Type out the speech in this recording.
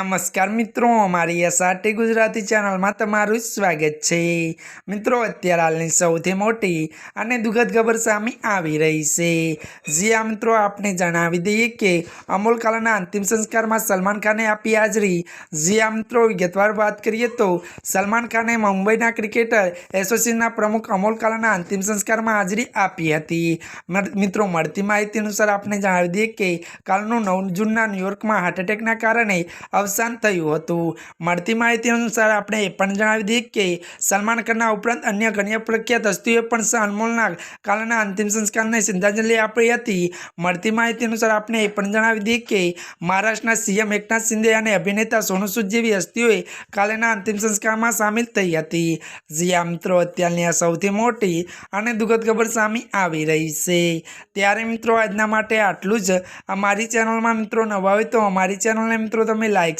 નમસ્કાર મિત્રો, અમારી એસઆરટી ગુજરાતી ચેનલમાં તમારું સ્વાગત છે. મિત્રો, અત્યારે હાલની સૌથી મોટી અને દુઃખદ ખબર સામે આવી રહી છે. જ્યાં મિત્રો, આપને જણાવી દઈએ કે અમોલ કાલાના અંતિમ સંસ્કારમાં સલમાન ખાને આપી હાજરી. જ્યાં મિત્રો, વિગતવાર વાત કરીએ તો સલમાન ખાને મુંબઈના ક્રિકેટર એસોસિએશનના પ્રમુખ અમોલ કાલાના અંતિમ સંસ્કારમાં હાજરી આપી હતી. મિત્રો, મળતી માહિતી અનુસાર આપને જણાવી દઈએ કે કાલનું નવ જૂનના ન્યુયોર્કમાં હાર્ટ એટેકના કારણે અવસાન થયું હતું. મળતી માહિતી અનુસાર આપણે એ પણ જણાવી દઈએ કે સલમાન ખાનના ઉપરાંત અન્ય ઘણી પ્રખ્યાત હસ્તીઓએ પણ અનમોલના કાલના અંતિમ સંસ્કારને શ્રદ્ધાંજલિ આપી હતી. મળતી માહિતી અનુસાર આપણે એ પણ જણાવી દઈએ કે મહારાષ્ટ્રના સીએમ એકનાથ શિંદે અને અભિનેતા સોનુ સૂદ જેવી હસ્તીઓએ કાલેના અંતિમ સંસ્કારમાં સામેલ થઈ હતી. જ્યાં મિત્રો, અત્યારની આ સૌથી મોટી અને દુઃખદ ખબર સામે આવી રહી છે. ત્યારે મિત્રો, આજના માટે આટલું જ. અમારી ચેનલમાં મિત્રો નવા હોય તો અમારી ચેનલને મિત્રો તમે લાઇક